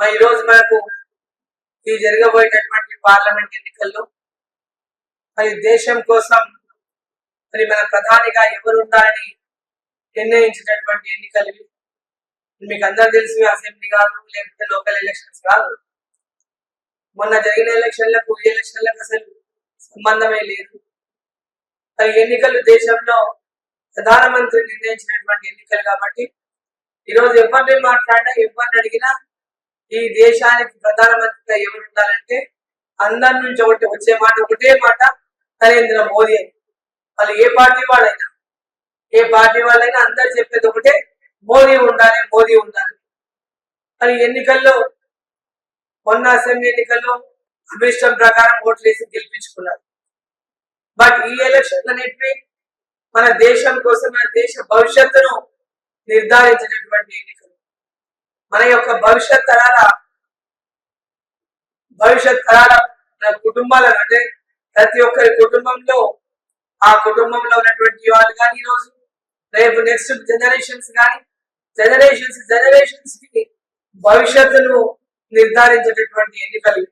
మరి ఈ రోజు మనకు ఈ జరగబోయేటటువంటి పార్లమెంట్ ఎన్నికల్లో మరి దేశం కోసం మరి మన ప్రధానిగా ఎవరు ఉండాలని నిర్ణయించినటువంటి ఎన్నికలు మీకు అందరు తెలుసు అసెంబ్లీ కాదు లేకపోతే లోకల్ ఎలక్షన్స్ కాదు. మొన్న జరిగిన ఎలక్షన్లకు ఈ ఎలక్షన్లకు అసలు సంబంధమే లేదు. మరి ఎన్నికలు దేశంలో ప్రధానమంత్రి నిర్ణయించినటువంటి ఎన్నికలు కాబట్టి ఈరోజు ఎవరిని మాట్లాడినా ఎవరిని అడిగినా ఈ దేశానికి ప్రధానమంత్రిగా ఎవరు ఉండాలంటే అందరి నుంచి ఒకటి వచ్చే మాట ఒకటే మాట నరేంద్ర మోదీ అని. వాళ్ళు ఏ పార్టీ వాళ్ళైనా ఏ పార్టీ వాళ్ళైనా అందరు చెప్పేది ఒకటే మోదీ ఉండాలి మోదీ ఉండాలి. మరి ఎన్నికల్లో మొన్న అసెంబ్లీ ఎన్నికల్లో అభిష్టం ప్రకారం ఓట్లు వేసి గెలిపించుకున్నారు. బట్ ఈ ఎలక్షన్ అనేటివి మన దేశం కోసం మన దేశ భవిష్యత్తును నిర్ధారించినటువంటి ఎన్నిక మన యొక్క భవిష్యత్ తరాల భవిష్యత్ తరాల కుటుంబాలను అంటే ప్రతి ఒక్కరి కుటుంబంలో ఆ కుటుంబంలో ఉన్నటువంటి వాళ్ళు కానీ ఈరోజు రేపు నెక్స్ట్ జనరేషన్స్ కానీ జనరేషన్స్ జనరేషన్స్కి భవిష్యత్తును నిర్ధారించేటటువంటి ఎన్నికలు.